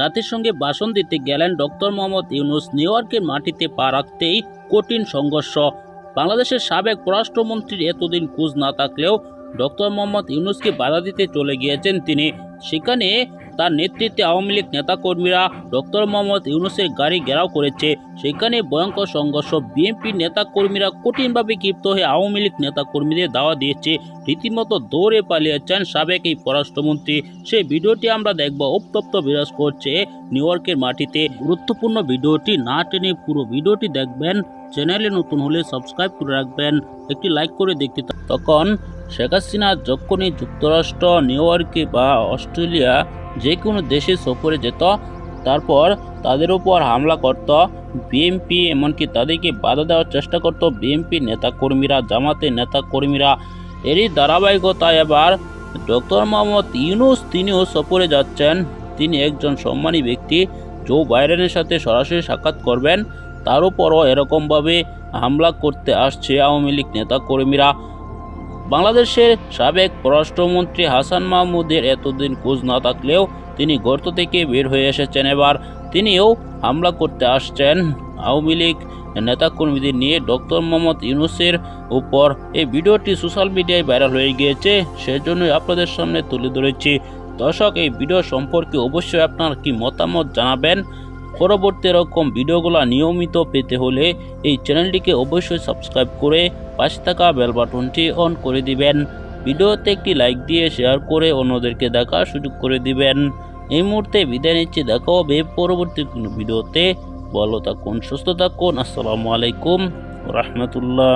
জাতির সঙ্গে বাসন দিতে গেলেন ডক্টর মোহাম্মদ ইউনুস। নিউ ইয়র্কের মাটিতে পা রাখতেই কঠিন সংঘর্ষ। বাংলাদেশের সাবেক পররাষ্ট্রমন্ত্রীর এতদিন খোঁজ না থাকলেও ডক্টর মোহাম্মদ ইউনুসকে বাধা দিতে চলে গিয়েছেন তিনি। সেখানে তার নেতৃত্বে আওয়ামী লীগ নেতাকর্মীরা ডক্টর মোহাম্মদ ইউনুসের গাড়ি ঘেরাও করেছে। সেখানে ভয়ঙ্কর সংঘর্ষ, বিএনপি নেতাকর্মীরা কঠিনভাবে ক্ষিপ্ত হয়ে আওয়ামী লীগ নেতাকর্মীদের দাওয়া দিয়েছে। রীতিমতো দৌড়ে পালিয়েছেন সাবেক এই পররাষ্ট্রমন্ত্রী। সেই ভিডিওটি আমরা দেখব। উত্তপ্ত বিরাজ করছে নিউ ইয়র্কের মাটিতে। গুরুত্বপূর্ণ ভিডিওটি না টেনে পুরো ভিডিওটি দেখবেন। চ্যানেলে নতুন হলে সাবস্ক্রাইব করে রাখবেন। একটি লাইক করে দেখতে তখন শেখ হাসিনা, যখনই যুক্তরাষ্ট্র, নিউ ইয়র্কে বা অস্ট্রেলিয়া যে কোনো দেশে সফরে যেত, তারপর তাদের উপর হামলা করত। বিএমপি এমনকি তাদেরকে বাধা দেওয়ার চেষ্টা করত বিএমপি নেতাকর্মীরা জামাতের নেতাকর্মীরা। এরই ধারাবাহিকতায় এবার ডক্টর মোহাম্মদ ইউনুস তিনিও সফরে যাচ্ছেন। তিনি একজন সম্মানী ব্যক্তি, জো বাইডেনের সাথে সরাসরি সাক্ষাৎ করবেন। তার উপরও এরকমভাবে হামলা করতে আসছে আওয়ামী লীগ নেতাকর্মীরা। বাংলাদেশের সাবেক পররাষ্ট্রমন্ত্রী হাসান মাহমুদের এতদিন খোঁজ না থাকলেও তিনি গর্ত থেকে বের হয়ে এসেছেন। এবার তিনিও হামলা করতে আসছেন। আওয়ামী লীগ নেতাকর্মীদের নিয়ে ডক্টর মোহাম্মদ ইউনুসের উপর এই ভিডিওটি সোশ্যাল মিডিয়ায় ভাইরাল হয়ে গিয়েছে, সেজন্যই আপনাদের সামনে তুলে ধরেছি। দর্শক, এই ভিডিও সম্পর্কে অবশ্যই আপনার কি মতামত জানাবেন? পরবর্তী এরকম ভিডিওগুলো নিয়মিত পেতে হলে এই চ্যানেলটিকে অবশ্যই সাবস্ক্রাইব করে পাশে থাকা বেল বাটনটি অন করে দিবেন। ভিডিওতে একটি লাইক দিয়ে শেয়ার করে অন্যদেরকে দেখার সুযোগ করে দিবেন। এই মুহূর্তে বিদায় নিচ্ছি। দেখা হবে পরবর্তী কোনো ভিডিওতে। ভালো থাকুন, সুস্থ থাকুন। আসসালামু আলাইকুম রহমতুল্লাহ।